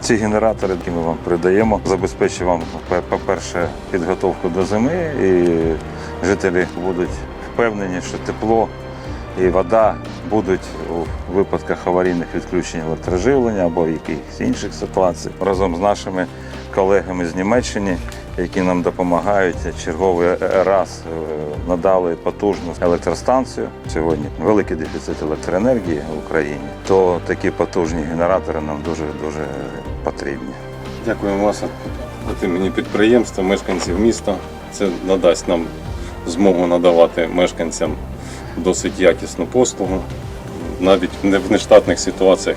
Ці генератори, які ми вам передаємо, забезпечують вам, по- по-перше, підготовку до зими, і жителі будуть впевнені, що тепло і вода будуть у випадках аварійних відключень електроживлення або якихось інших ситуацій. Разом з нашими колегами з Німеччини, які нам допомагають черговий раз е, надали потужну електростанцію. Сьогодні великий дефіцит електроенергії в Україні, то такі потужні генератори нам дуже дуже потрібні. Дякуємо вас від імені підприємства, мешканців міста. Це надасть нам змогу надавати мешканцям досить якісну послугу, навіть не в нештатних ситуаціях.